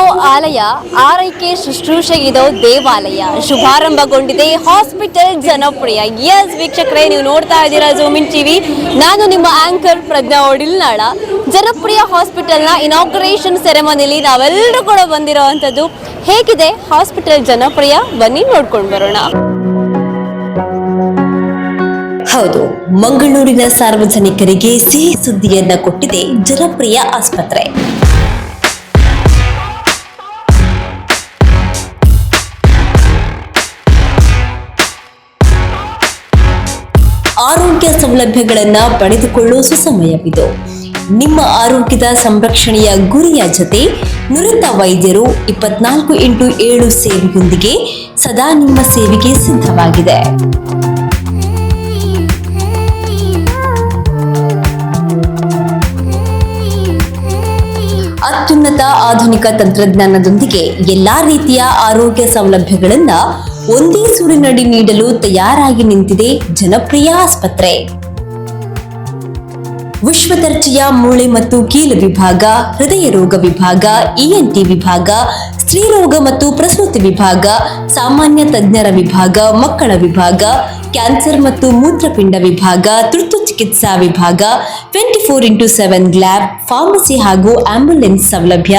ಹೆಸರಿರೋ ಆಲಯ ಆರೈಕೆ ಶುಶ್ರೂಷೆಗಿದೋ ದೇವಾಲಯ. ಶುಭಾರಂಭಗೊಂಡಿದೆ. ಹಾಸ್ಪಿಟಲ್ ಜನಪ್ರಿಯ. ಎಸ್ ವೀಕ್ಷಕರೇ, ನೀವು ನೋಡ್ತಾ ಇದ್ದೀರಾ ಜೂಮಿನ್ ಟಿವಿ ನಾನು ನಿಮ್ಮ ಆಂಕರ್ ಪ್ರಜ್ಞಾ ಒಡಿಲ್ನಾಳ. ಜನಪ್ರಿಯ ಹಾಸ್ಪಿಟಲ್ನ ಇನಾಗ್ರೇಷನ್ ಸೆರೆಮನಿಲಿ ನಾವೆಲ್ಲರೂ ಕೂಡ ಬಂದಿರೋವಂಥದ್ದು ಹೇಗಿದೆ? ಹಾಸ್ಪಿಟಲ್ ಜನಪ್ರಿಯ? ಬನ್ನಿ ನೋಡ್ಕೊಂಡು ಬರೋಣ. ಹೌದು, ಮಂಗಳೂರಿನ ಸಾರ್ವಜನಿಕರಿಗೆ ಸಿಹಿ ಸುದ್ದಿಯನ್ನ ಕೊಟ್ಟಿದೆ ಜನಪ್ರಿಯ ಆಸ್ಪತ್ರೆ. ಆರೋಗ್ಯ ಸೌಲಭ್ಯಗಳನ್ನ ಪಡೆದುಕೊಳ್ಳುವ ಸುಸಮಯವಿದು. ನಿಮ್ಮ ಆರೋಗ್ಯದ ಸಂರಕ್ಷಣೆಯ ಗುರಿಯ ಜೊತೆ ನುರಿತ ವೈದ್ಯರು ಇಪ್ಪತ್ನಾಲ್ಕು ಇಂಟು ಏಳು ಸೇವೆಯೊಂದಿಗೆ ಸದಾ ನಿಮ್ಮ ಸೇವೆಗೆ ಸಿದ್ಧವಾಗಿದೆ. ಅತ್ಯುನ್ನತ ಆಧುನಿಕ ತಂತ್ರಜ್ಞಾನದೊಂದಿಗೆ ಎಲ್ಲಾ ರೀತಿಯ ಆರೋಗ್ಯ ಸೌಲಭ್ಯಗಳನ್ನ ಒಂದೇ ಸೂರಿನಡಿ ನೀಡಲು ತಯಾರಾಗಿ ನಿಂತಿದೆ ಜನಪ್ರಿಯ ಆಸ್ಪತ್ರೆ. ವಿಶ್ವ ದರ್ಜೆಯ ಮೂಳೆ ಮತ್ತು ಕೀಲು ವಿಭಾಗ, ಹೃದಯ ರೋಗ ವಿಭಾಗ ಇಎನ್ಟಿ ವಿಭಾಗ, ಸ್ತ್ರೀರೋಗ ಮತ್ತು ಪ್ರಸೂತಿ ವಿಭಾಗ, ಸಾಮಾನ್ಯ ತಜ್ಞರ ವಿಭಾಗ, ಮಕ್ಕಳ ವಿಭಾಗ ಕ್ಯಾನ್ಸರ್ ಮತ್ತು ಮೂತ್ರಪಿಂಡ ವಿಭಾಗ, ತುರ್ತು ಚಿಕಿತ್ಸಾ ವಿಭಾಗ twenty four into seven lab pharmacy ಹಾಗೂ ಆಂಬ್ಯುಲೆನ್ಸ್ ಸೌಲಭ್ಯ,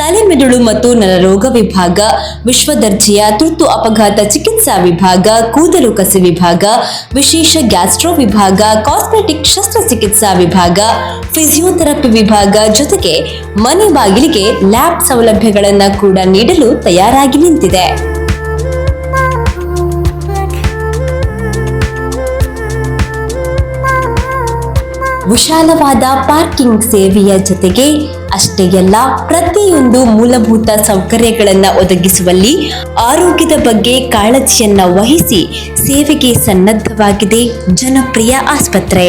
ತಲೆಮೆದುಳು ಮತ್ತು ನರರೋಗ ವಿಭಾಗ ವಿಶ್ವ ದರ್ಜೆಯ ತುರ್ತು ಅಪಘಾತ ಚಿಕಿತ್ಸಾ ವಿಭಾಗ, ಕೂದಲು ಕಸಿ ವಿಭಾಗ, ವಿಶೇಷ ಗ್ಯಾಸ್ಟ್ರೋ ವಿಭಾಗ ಕಾಸ್ಮೆಟಿಕ್ ಶಸ್ತ್ರಚಿಕಿತ್ಸಾ ವಿಭಾಗ ಫಿಸಿಯೋಥೆರಪಿ ವಿಭಾಗ ಜೊತೆಗೆ ಮನೆ ಬಾಗಿಲಿಗೆ ಲ್ಯಾಬ್ ಸೌಲಭ್ಯಗಳನ್ನು ಕೂಡ ನೀಡಲು ತಯಾರಾಗಿ ನಿಂತಿದೆ. ವಿಶಾಲವಾದ ಪಾರ್ಕಿಂಗ್ ಸೇವೆಯ ಜೊತೆಗೆ ಅಷ್ಟೇ ಅಲ್ಲ, ಪ್ರತಿಯೊಂದು ಮೂಲಭೂತ ಸೌಕರ್ಯಗಳನ್ನು ಒದಗಿಸುವಲ್ಲಿ ಆರೋಗ್ಯದ ಬಗ್ಗೆ ಕಾಳಜಿಯನ್ನ ವಹಿಸಿ ಸೇವೆಗೆ ಸನ್ನದ್ಧವಾಗಿದೆ ಜನಪ್ರಿಯ ಆಸ್ಪತ್ರೆ.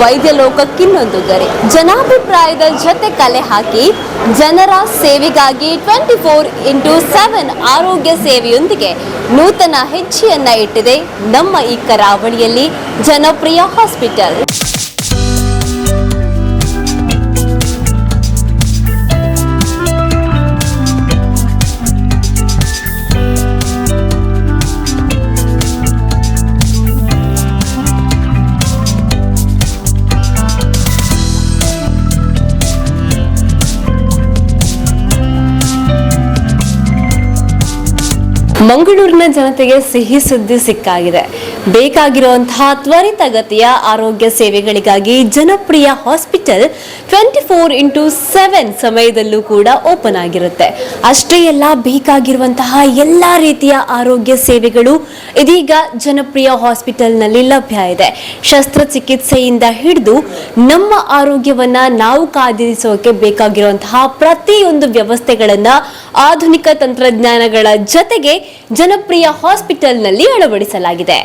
ವೈದ್ಯ ಲೋಕಕ್ಕಿನ್ನೊಂದು ಜನಾಭಿಪ್ರಾಯದ ಜೊತೆ ಕಲೆ ಹಾಕಿ ಜನರ ಸೇವೆಗಾಗಿ ಟ್ವೆಂಟಿ ಫೋರ್ ಇಂಟು ಸೆವೆನ್ ಆರೋಗ್ಯ ಸೇವೆಯೊಂದಿಗೆ ನೂತನ ಹೆಜ್ಜೆಯನ್ನ ಇಟ್ಟಿದೆ ನಮ್ಮ ಈ ಕರಾವಳಿಯಲ್ಲಿ ಜನಪ್ರಿಯ ಹಾಸ್ಪಿಟಲ್. ಮಂಗಳೂರಿನ ಜನತೆಗೆ ಸಿಹಿ ಸುದ್ದಿ ಸಿಕ್ಕಾಗಿದೆ. ಬೇಕಾಗಿರುವಂತಹ ತ್ವರಿತಗತಿಯ ಆರೋಗ್ಯ ಸೇವೆಗಳಿಗಾಗಿ ಜನಪ್ರಿಯ hospital twenty four into seven ಸಮಯದಲ್ಲೂ ಕೂಡ ಓಪನ್ ಆಗಿರುತ್ತೆ. ಅಷ್ಟೇ ಎಲ್ಲ ಬೇಕಾಗಿರುವಂತಹ ಎಲ್ಲ ರೀತಿಯ ಆರೋಗ್ಯ ಸೇವೆಗಳು ಇದೀಗ ಜನಪ್ರಿಯ ಹಾಸ್ಪಿಟಲ್ನಲ್ಲಿ ಲಭ್ಯ ಇದೆ. ಶಸ್ತ್ರಚಿಕಿತ್ಸೆಯಿಂದ ಹಿಡಿದು ನಮ್ಮ ಆರೋಗ್ಯವನ್ನ ನಾವು ಕಾದಿರಿಸೋಕೆ ಬೇಕಾಗಿರುವಂತಹ ಪ್ರತಿಯೊಂದು ವ್ಯವಸ್ಥೆಗಳನ್ನ ಆಧುನಿಕ ತಂತ್ರಜ್ಞಾನಗಳ ಜೊತೆಗೆ ಜನಪ್ರಿಯ ಹಾಸ್ಪಿಟಲ್ನಲ್ಲಿ ಅಳವಡಿಸಲಾಗಿದೆ.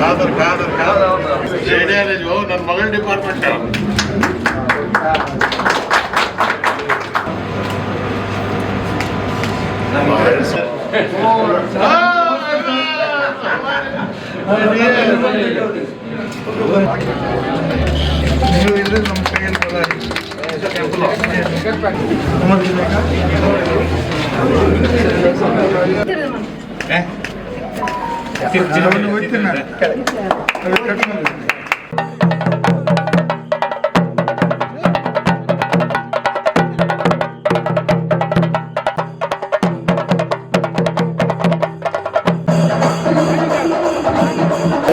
ಕಾದರ್ ಕಾದರ್ ಕಾದರ್ ಜೈಡಿಯಾಲಜು ನನ್ನ ಮಗಳ ಡಿಪಾರ್ಟ್ಮೆಂಟ್ ನೀವು ಇದ್ರೆ ನಮ್ಮ ಕೈಯಲ್ಲಿ ಬರೋದು. ಅವನು ಹೋಗ್ತೀನಿ ನಾನು.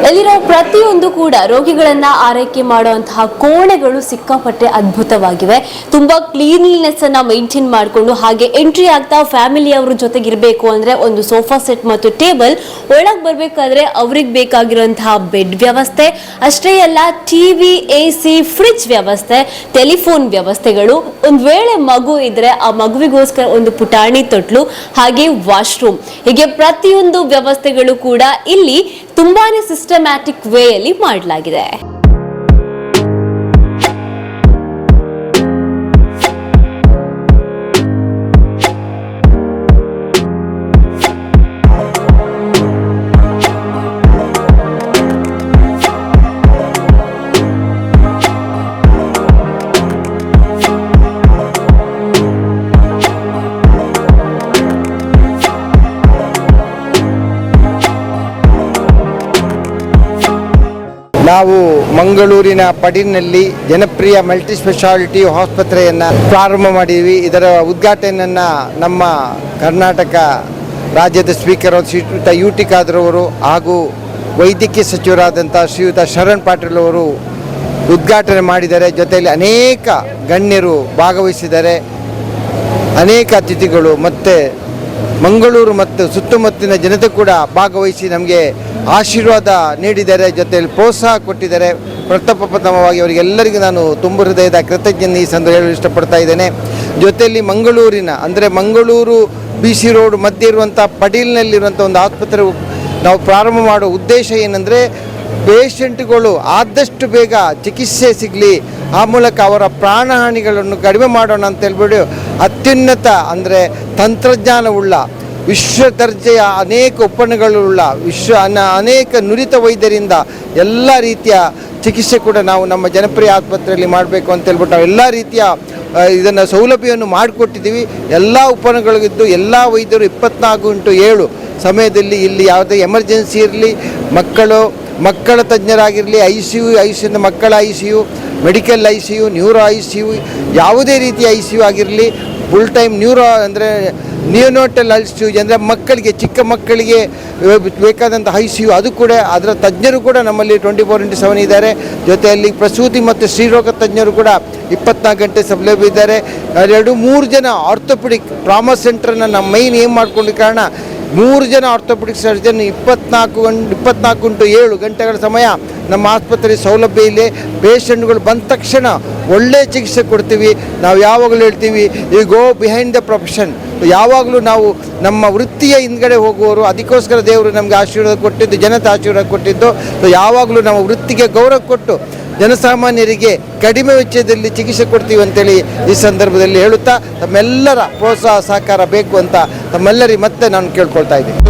ಇಲ್ಲಿರೋ ಪ್ರತಿಯೊಂದು ಕೂಡ ರೋಗಿಗಳನ್ನ ಆರೈಕೆ ಮಾಡುವಂತಹ ಕೋಣೆಗಳು ಸಿಕ್ಕಾಪಟ್ಟೆ ಅದ್ಭುತವಾಗಿವೆ. ತುಂಬಾ ಕ್ಲೀನ್ಲಿನೆಸ್ ಅನ್ನ ಮೇಂಟೈನ್ ಮಾಡಿಕೊಂಡು ಹಾಗೆ ಎಂಟ್ರಿ ಆಗ್ತಾ ಫ್ಯಾಮಿಲಿ ಅವ್ರ ಇರಬೇಕು ಅಂದ್ರೆ ಒಂದು ಸೋಫಾ ಸೆಟ್ ಮತ್ತು ಟೇಬಲ್ ಒಳಗ್ ಬರ್ಬೇಕಾದ್ರೆ ಅವ್ರಿಗೆ ಬೇಕಾಗಿರುವಂತಹ ಬೆಡ್ ವ್ಯವಸ್ಥೆ, ಅಷ್ಟೇ ಅಲ್ಲ ಟಿವಿ ಎ ಸಿ ಫ್ರಿಜ್ ವ್ಯವಸ್ಥೆ ಟೆಲಿಫೋನ್ ವ್ಯವಸ್ಥೆಗಳು. ಒಂದ್ ವೇಳೆ ಮಗು ಇದ್ರೆ ಆ ಮಗುವಿಗೋಸ್ಕರ ಒಂದು ಪುಟಾಣಿ ತೊಟ್ಲು ಹಾಗೆ ವಾಶ್ರೂಮ್ ಹೀಗೆ ಪ್ರತಿಯೊಂದು ವ್ಯವಸ್ಥೆಗಳು ಕೂಡ ಇಲ್ಲಿ ತುಂಬಾನೇ ಸಿಸ್ಟಮ್ಯಾಟಿಕ್ ವೇಯಲ್ಲಿ ಮಾಡಲಾಗಿದೆ. ನಾವು ಮಂಗಳೂರಿನ ಪಡಿನಲ್ಲಿ ಜನಪ್ರಿಯ ಮಲ್ಟಿ ಸ್ಪೆಷಾಲಿಟಿ ಆಸ್ಪತ್ರೆಯನ್ನು ಪ್ರಾರಂಭ ಮಾಡಿದ್ವಿ. ಇದರ ಉದ್ಘಾಟನೆಯನ್ನು ನಮ್ಮ ಕರ್ನಾಟಕ ರಾಜ್ಯದ ಸ್ಪೀಕರ್ ಶ್ರೀಯುತ ಯು ಟಿ ಖಾದ್ರವರು ಹಾಗೂ ವೈದ್ಯಕೀಯ ಸಚಿವರಾದಂಥ ಶ್ರೀಯುತ ಶರಣ್ ಪಾಟೀಲ್ ಅವರು ಉದ್ಘಾಟನೆ ಮಾಡಿದ್ದಾರೆ. ಜೊತೆಯಲ್ಲಿ ಅನೇಕ ಗಣ್ಯರು ಭಾಗವಹಿಸಿದ್ದಾರೆ. ಅನೇಕ ಅತಿಥಿಗಳು ಮತ್ತು ಮಂಗಳೂರು ಮತ್ತು ಸುತ್ತಮುತ್ತಲಿನ ಜನತೆ ಕೂಡ ಭಾಗವಹಿಸಿ ನಮಗೆ ಆಶೀರ್ವಾದ ನೀಡಿದ್ದಾರೆ ಜೊತೆಯಲ್ಲಿ ಪ್ರೋತ್ಸಾಹ ಕೊಟ್ಟಿದ್ದಾರೆ ಪ್ರಥಮವಾಗಿ ಅವರಿಗೆಲ್ಲರಿಗೂ ನಾನು ತುಂಬ ಹೃದಯದ ಕೃತಜ್ಞತೆ ಈ ಸಂದರ್ಭ ಹೇಳಲು ಇಷ್ಟಪಡ್ತಾ ಇದ್ದೇನೆ. ಜೊತೆಯಲ್ಲಿ ಮಂಗಳೂರಿನ, ಅಂದರೆ ಮಂಗಳೂರು ಬಿ ಸಿ ರೋಡ್ ಮಧ್ಯೆ ಇರುವಂಥ ಪಡೀಲ್ನಲ್ಲಿರುವಂಥ ಒಂದು ಆಸ್ಪತ್ರೆ ನಾವು ಪ್ರಾರಂಭ ಮಾಡೋ ಉದ್ದೇಶ ಏನಂದರೆ, ಪೇಷಂಟ್ಗಳು ಆದಷ್ಟು ಬೇಗ ಚಿಕಿತ್ಸೆ ಸಿಗಲಿ, ಆ ಮೂಲಕ ಅವರ ಪ್ರಾಣಹಾನಿಗಳನ್ನು ಕಡಿಮೆ ಮಾಡೋಣ ಅಂತ ಹೇಳ್ಬಿಟ್ಟು ಅತ್ಯುನ್ನತ, ಅಂದರೆ ತಂತ್ರಜ್ಞಾನವುಳ್ಳ ವಿಶ್ವ ದರ್ಜೆಯ ಅನೇಕ ಉಪಕರಣಗಳುಳ್ಳ ವಿಶ್ವ ಅನ ಅನೇಕ ನುರಿತ ವೈದ್ಯರಿಂದ ಎಲ್ಲ ರೀತಿಯ ಚಿಕಿತ್ಸೆ ಕೂಡ ನಾವು ನಮ್ಮ ಜನಪ್ರಿಯ ಆಸ್ಪತ್ರೆಯಲ್ಲಿ ಮಾಡಬೇಕು ಅಂತ ಹೇಳ್ಬಿಟ್ಟು ನಾವು ಎಲ್ಲ ರೀತಿಯ ಇದನ್ನು ಸೌಲಭ್ಯವನ್ನು ಮಾಡಿಕೊಟ್ಟಿದ್ದೀವಿ. ಎಲ್ಲ ಉಪಕರಣಗಳಿದ್ದು ಎಲ್ಲ ವೈದ್ಯರು ಇಪ್ಪತ್ನಾಲ್ಕು ಇಂಟು ಏಳು ಸಮಯದಲ್ಲಿ ಇಲ್ಲಿ ಯಾವುದೇ ಎಮರ್ಜೆನ್ಸಿ ಇರಲಿ, ಮಕ್ಕಳು, ಮಕ್ಕಳ ತಜ್ಞರಾಗಿರಲಿ, I C U, I C U ಮಕ್ಕಳ I C U, medical I C U, neuro I C U, ಯಾವುದೇ ರೀತಿಯ ಐ ಸಿ ಯು ಆಗಿರಲಿ, ಫುಲ್ ಟೈಮ್ ನ್ಯೂರೋ ಅಂದರೆ ನಿಯೋನೋಟಲ್ ಐ ಸಿ ಯು ಅಂದರೆ ಮಕ್ಕಳಿಗೆ, ಚಿಕ್ಕ ಮಕ್ಕಳಿಗೆ ಬೇಕಾದಂಥ ಐ ಸಿ ಯು ಅದು ಕೂಡ, ಅದರ ತಜ್ಞರು ಕೂಡ ನಮ್ಮಲ್ಲಿ ಟ್ವೆಂಟಿ ಫೋರ್ ಇಂಟು ಸೆವೆನ್ ಇದ್ದಾರೆ. ಜೊತೆಯಲ್ಲಿ ಪ್ರಸೂತಿ ಮತ್ತು ಸ್ತ್ರೀರೋಗ ತಜ್ಞರು ಕೂಡ ಇಪ್ಪತ್ನಾಲ್ಕು ಗಂಟೆ ಸೌಲಭ್ಯ ಇದ್ದಾರೆ. ಎರಡು, ಮೂರು ಜನ ಆರ್ಥೋಪೆಡಿಕ್ ಟ್ರಾಮಾ ಸೆಂಟ್ರನ್ನು ನಮ್ಮ ಮೈನ್ ಏಮ್ ಮಾಡ್ಕೊಂಡ ಕಾರಣ ಮೂರು ಜನ ಆರ್ಥೋಪೆಡಿಕ್ ಸರ್ಜನ್ ಇಪ್ಪತ್ನಾಲ್ಕು ಗಂಟೆ ಇಪ್ಪತ್ನಾಲ್ಕು ಇಂಟು ಏಳು ಗಂಟೆಗಳ ಸಮಯ ನಮ್ಮ ಆಸ್ಪತ್ರೆ ಸೌಲಭ್ಯ ಇಲ್ಲಿ. ಪೇಷಂಟ್ಗಳು ಬಂದ ತಕ್ಷಣ ಒಳ್ಳೆಯ ಚಿಕಿತ್ಸೆ ಕೊಡ್ತೀವಿ. ನಾವು ಯಾವಾಗಲೂ ಹೇಳ್ತೀವಿ ಈ ಗೋ ಬಿಹೈಂಡ್ ದ ಪ್ರೊಫೆಷನ್ ಯಾವಾಗಲೂ ನಾವು ನಮ್ಮ ವೃತ್ತಿಯ ಹಿಂದ್ಗಡೆ ಹೋಗುವವರು, ಅದಕ್ಕೋಸ್ಕರ ದೇವರು ನಮಗೆ ಆಶೀರ್ವಾದ ಕೊಟ್ಟಿದ್ದು, ಜನತೆ ಆಶೀರ್ವಾದ ಕೊಟ್ಟಿದ್ದು. ಯಾವಾಗಲೂ ನಮ್ಮ ವೃತ್ತಿಗೆ ಗೌರವ ಕೊಟ್ಟು ಜನಸಾಮಾನ್ಯರಿಗೆ ಕಡಿಮೆ ವೆಚ್ಚದಲ್ಲಿ ಚಿಕಿತ್ಸೆ ಕೊಡ್ತೀವಿ ಅಂತೇಳಿ ಈ ಸಂದರ್ಭದಲ್ಲಿ ಹೇಳುತ್ತಾ, ತಮ್ಮೆಲ್ಲರ ಪ್ರೋತ್ಸಾಹ ಸಹಕಾರ ಬೇಕು ಅಂತ ತಮ್ಮೆಲ್ಲರಿಗೆ ಮತ್ತೆ ನಾನು ಕೇಳ್ಕೊಳ್ತಾ ಇದ್ದೀನಿ.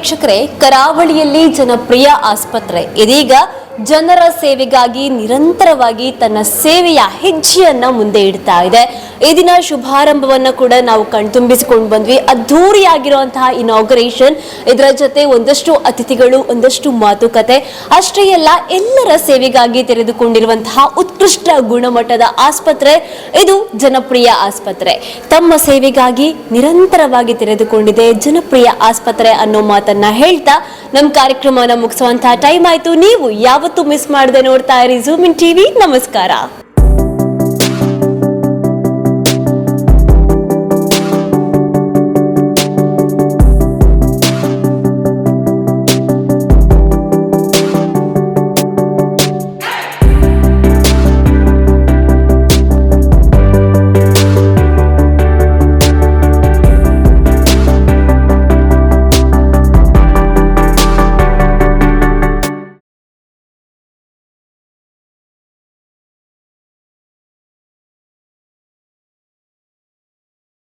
ವೀಕ್ಷಕರೇ ಕರಾವಳಿಯಲ್ಲಿ ಜನಪ್ರಿಯ ಆಸ್ಪತ್ರೆ. ಇದೀಗ ಜನರ ಸೇವೆಗಾಗಿ ನಿರಂತರವಾಗಿ ತನ್ನ ಸೇವೆಯ ಹೆಜ್ಜೆಯನ್ನ ಮುಂದೆ ಇಡ್ತಾ ಇದೆ. ಈ ದಿನ ಶುಭಾರಂಭವನ್ನ ಕೂಡ ನಾವು ಕಣ್ತುಂಬಿಸಿಕೊಂಡು ಬಂದ್ವಿ. ಅದ್ಧೂರಿಯಾಗಿರುವಂತಹ ಇನಾಗ್ರೇಷನ್ ಇದರ ಜೊತೆ ಒಂದಷ್ಟು ಅತಿಥಿಗಳು, ಒಂದಷ್ಟು ಮಾತುಕತೆ, ಅಷ್ಟೇ ಅಲ್ಲ, ಎಲ್ಲರ ಸೇವೆಗಾಗಿ ತೆರೆದುಕೊಂಡಿರುವಂತಹ ಉತ್ಕೃಷ್ಟ ಗುಣಮಟ್ಟದ ಆಸ್ಪತ್ರೆ, ಇದು ಜನಪ್ರಿಯ ಆಸ್ಪತ್ರೆ. ತಮ್ಮ ಸೇವೆಗಾಗಿ ನಿರಂತರವಾಗಿ ತೆರೆದುಕೊಂಡಿದೆ ಜನಪ್ರಿಯ ಆಸ್ಪತ್ರೆ ಅನ್ನೋ ಮಾತನ್ನ ಹೇಳ್ತಾ ನಮ್ಮ ಕಾರ್ಯಕ್ರಮನ ಮುಗಿಸುವಂತಹ ಟೈಮ್ ಆಯ್ತು. ನೀವು ಯಾವತ್ತೂ ಮಿಸ್ ಮಾಡದೆ ನೋಡ್ತಾ ಇರಿ ಝೂಮಿನ್ ಟಿವಿ ನಮಸ್ಕಾರ.